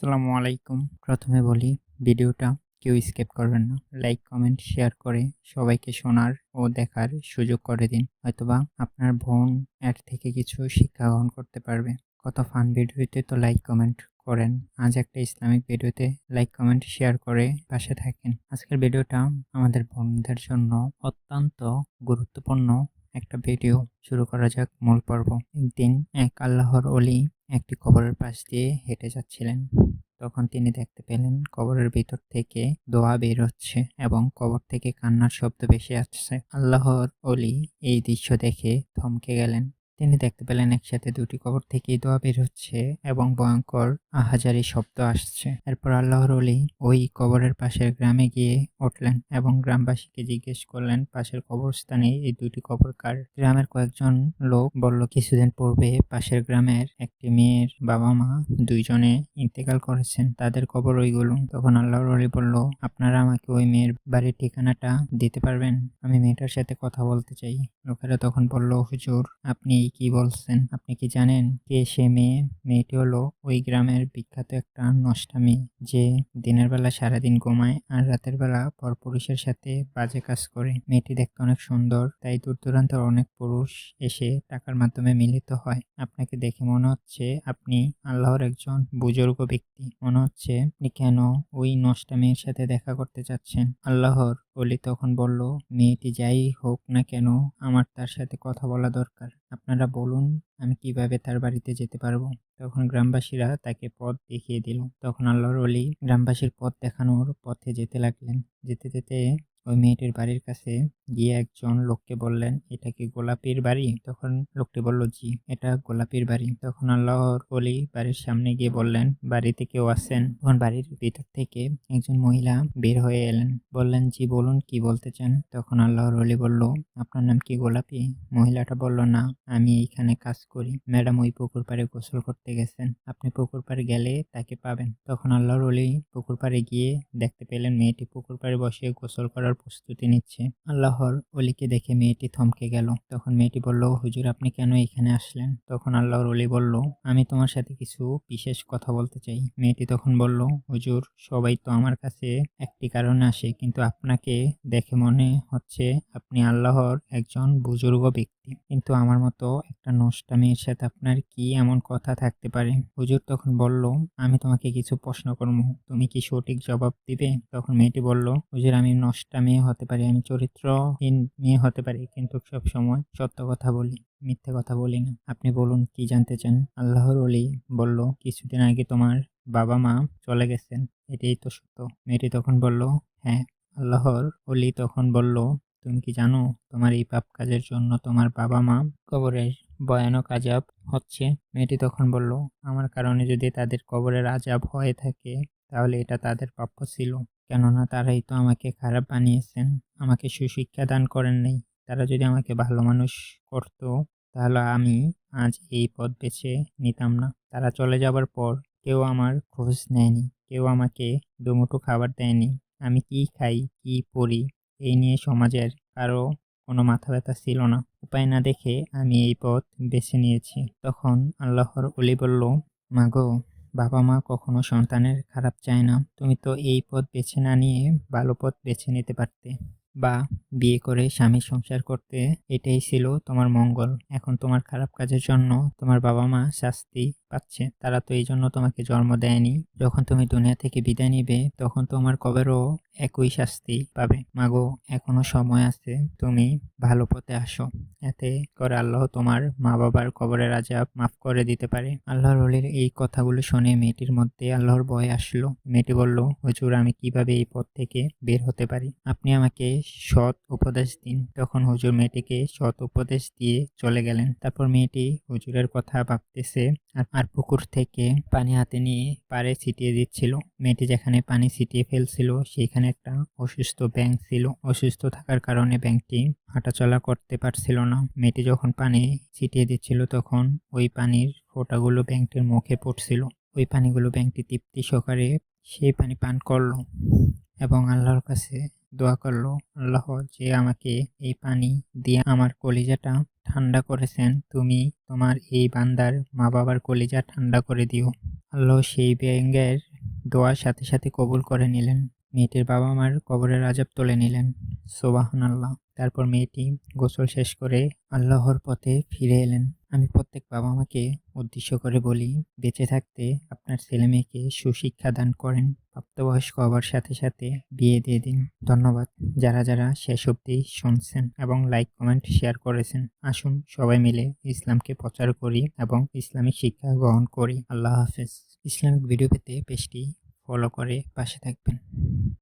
আসসালামু আলাইকুম। প্রথমে বলি, ভিডিওটা কেউ স্কিপ করবেন না। লাইক কমেন্ট শেয়ার করে সবাইকে শোনার ও দেখার সুযোগ করে দিন। হয়তোবা আপনার বোন এর থেকে কিছু শিক্ষা গ্রহণ করতে পারবে। কত ফান ভিডিওতে তো লাইক কমেন্ট করেন। আজ একটা ইসলামিক ভিডিওতে লাইক কমেন্ট শেয়ার করে পাশে থাকেন। আজকের ভিডিওটা আমাদের বোনদের জন্য অত্যন্ত গুরুত্বপূর্ণ একটা ভিডিও শুরু করা যাক মূল পর্ব। একদিন এক আল্লাহর অলি একটি কবরের পাশ দিয়ে হেঁটে যাচ্ছিলেন। তখন তিনি দেখতে পেলেন কবরের ভিতর থেকে দোয়া বের হচ্ছে এবং কবর থেকে কান্নার শব্দ বেশি আসছে। আল্লাহর অলি এই দৃশ্য দেখে থমকে গেলেন। তিনি দেখতে পেলেন একসাথে দুটি কবর থেকে দোয়া বের হচ্ছে এবং ভয়ঙ্কর আহাজারি শব্দ আসছে। এরপর আল্লাহর অলি ওই কবরের পাশের গ্রামে গিয়ে উঠলেন এবং গ্রামবাসীকে জিজ্ঞেস করলেন, পাশের কবরস্থানে এই দুটি কবর কার? গ্রামের কয়েকজন লোক বলল, কিছুদিন পূর্বে পাশের গ্রামের একটি মেয়ের বাবা মা দুইজনে ইন্তেকাল করেছেন, তাদের কবর ওইগুলো। তখন আল্লাহর অলি বলল, আপনারা আমাকে ওই মেয়ের বাড়ির ঠিকানাটা দিতে পারবেন? আমি মেয়েটার সাথে কথা বলতে চাই। লোকেরা তখন বলল, হুজুর, আপনি কি বলছেন? আপনি কি জানেন কে সে মেয়ে, মেয়েটি হলো ওই গ্রামের বিখ্যাত একটা নষ্টা মেয়ে যে দিনের বেলা সারাদিন ঘুমায় আর রাতের বেলা পরপুরুষের সাথে বাজে কাজ করে। মেয়েটি দেখতে অনেক সুন্দর, তাই দূর দূরান্তের অনেক পুরুষ এসে টাকার মাধ্যমে মিলিত হয়। আপনাকে দেখে মনে হচ্ছে আপনি আল্লাহর একজন বুজুর্গ ব্যক্তি। মনে হচ্ছে আপনি কেন ওই নষ্টা মেয়ের সাথে দেখা করতে চাচ্ছেন? আল্লাহর অলি তখন বলল, মেয়েটি যাই হোক না কেন, আমার তার সাথে কথা বলা দরকার। আপনারা বলুন, আমি কীভাবে তার বাড়িতে যেতে পারব? তখন গ্রামবাসীরা তাকে পথ দেখিয়ে দিল। তখন আল্লাহর অলি গ্রামবাসীর পথ দেখানোর পথে যেতে লাগলেন। যেতে যেতে ওই মেয়েটির বাড়ির কাছে গিয়ে একজন লোককে বললেন, এটা কি গোলাপির বাড়ি? তখন লোকটি বলল, জি, এটা গোলাপির বাড়ি। তখন আল্লাহর অলি বাড়ির সামনে গিয়ে বললেন, বাড়িতে কেউ আছেন? তখন বাড়ির ভিতর থেকে একজন মহিলা বের হয়ে এলেন। বললেন, জি, বলুন, কি বলতে চান? তখন আল্লাহর অলি বলল, আপনার নাম কি গোলাপি? মহিলাটা বলল, না, আমি এইখানে কাজ করি। ম্যাডাম ওই পুকুর পাড়ে গোসল করতে গেছেন। আপনি পুকুর পাড়ে গেলে তাকে পাবেন। তখন আল্লাহর অলি পুকুর পাড়ে গিয়ে দেখতে পেলেন মেয়েটি পুকুর পাড়ে বসে গোসল করার প্রস্তুতি নিচ্ছে। আল্লাহর অলিকে দেখে মেয়েটি থমকে গেল। তখন মেয়েটি বলল, হুজুর, আপনি কেন এখানে আসলেন? তখন আল্লাহর অলি বলল, আমি তোমার সাথে কিছু বিশেষ কথা বলতে চাই। মেয়েটি তখন বলল, হুজুর, সবাই তো আমার কাছে একটি কারণে আসে, কিন্তু আপনাকে দেখে মনে হচ্ছে আপনি আল্লাহর একজন বুজুর্গ ব্যক্তি। কিন্তু আমার মতো একটা নষ্টা মেয়ের সাথে আপনার কি এমন কথা থাকতে পারে? হুজুর তখন বলল, আমি তোমাকে কিছু প্রশ্ন করব তুমি কি সঠিক জবাব দিবে? তখন মেয়েটি বলল, হুজুর, আমি নষ্টা মেয়ে হতে পারি, আমি চরিত্রহীন মেয়ে হতে পারি, কিন্তু সব সময় সত্য কথা বলি, মিথ্যে কথা বলি না। আপনি বলুন, কি জানতে চান? আল্লাহর অলি বলল, কিছুদিন আগে তোমার বাবা মা চলে গেছেন, এটাই তো সত্য। মেয়েটি তখন বলল হ্যাঁ। আল্লাহর অলি তখন বলল তুমি কি জানো তোমার এই পাপ কাজের জন্য তোমার বাবা মা কবরের ভয়ানক আজাব হচ্ছে? মেয়েটি তখন বলল, আমার কারণে যদি তাদের কবরের আজাব হয়ে থাকে, তাহলে এটা তাদের প্রাপ্য ছিল। কেননা তারাই তো আমাকে খারাপ বানিয়েছেন, আমাকে সুশিক্ষা দান করেন নাই। তারা যদি আমাকে ভালো মানুষ করতো, তাহলে আমি আজ এই পথ বেছে নিতাম না। তারা চলে যাবার পর কেউ আমার খোঁজ নেয়নি, কেউ আমাকে দুমুঠো খাবার দেয়নি। আমি কি খাই, কি পড়ি এই নিয়ে সমাজের কারও কোনো মাথা ব্যথা ছিল না। উপায় না দেখে আমি এই পথ বেছে নিয়েছি। তখন আল্লাহর অলি বলল মাগো বাবা মা কখনো সন্তানের খারাপ চায় না। তুমি তো এই পথ বেছে না নিয়ে ভালো পথ বেছে নিতে পারতে। বা বিয়ে করে স্বামী সংসার করতে এটাই ছিল তোমার মঙ্গল। এখন তোমার খারাপ কাজের জন্য তোমার বাবা মা শাস্তি পাচ্ছে। তারা তো এই জন্য তোমাকে জন্ম দেয়নি। যখন তুমি দুনিয়া থেকে বিদায় নিবে, তখন তোমার কবেরও একই শাস্তি পাবে। মাগো, এখনও সময় আছে, তুমি ভালো পথে আসো। এতে করে আল্লাহ তোমার মা বাবার কবরের আজাব মাফ করে দিতে পারে। আল্লাহর অলির এই কথাগুলো শুনে মেয়েটির মধ্যে আল্লাহর ভয় আসলো। মেয়েটি বলল, হুজুর, আমি কীভাবে এই পথ থেকে বের হতে পারি? আপনি আমাকে সৎ উপদেশ দিন। তখন হুজুর মেয়েটিকে সৎ উপদেশ দিয়ে চলে গেলেন। তারপর মেয়েটি হুজুরের কথা ভাবতেছে আর পুকুর থেকে পানি হাতে নিয়ে পাড়ে ছিটিয়ে দিচ্ছিল। মেয়েটি যেখানে পানি ছিটিয়ে ফেলছিল, সেখানে একটা অসুস্থ ব্যাংক ছিল। অসুস্থ থাকার কারণে ব্যাংকটি হাঁটাচলা করতে পারছিল না। মেয়েটি যখন পানি ছিটিয়ে দিচ্ছিল, তখন ওই পানির ফোঁটাগুলো ব্যাংকটির মুখে পড়ছিল। ওই পানিগুলো ব্যাংকটি তৃপ্তি সহকারে সেই পানি পান করল এবং আল্লাহর কাছে দোয়া করল, আল্লাহ যে আমাকে এই পানি দিয়ে আমার কলিজাটা ঠান্ডা করেছেন, তুমি তোমার এই বান্দার মা বাবার কলিজা ঠান্ডা করে দিও। আল্লাহ সেই ব্যাঙ্গের দোয়ার সাথে সাথে কবুল করে নিলেন। মেয়েটির বাবা মার কবরের আজাব তুলে নিলেন। সোবাহন আল্লাহ তারপর মেয়েটি গোসল শেষ করে আল্লাহর পথে ফিরে এলেন। আমি প্রত্যেক বাবা মাকে উদ্দেশ্য করে বলি, বেঁচে থাকতে আপনার ছেলে মেয়েকে সুশিক্ষা দান করেন। প্রাপ্তবয়স্ক হবার সাথে সাথে বিয়ে দিয়ে দিন। ধন্যবাদ। যারা যারা শেষ অবধি শুনছেন এবং লাইক, কমেন্ট, শেয়ার করেছেন, আসুন সবাই মিলে ইসলামকে প্রচার করি এবং ইসলামিক শিক্ষা গ্রহণ করি। আল্লাহ হাফেজ। ইসলামিক ভিডিও পেতে পেজটি ফলো করে পাশে থাকবেন।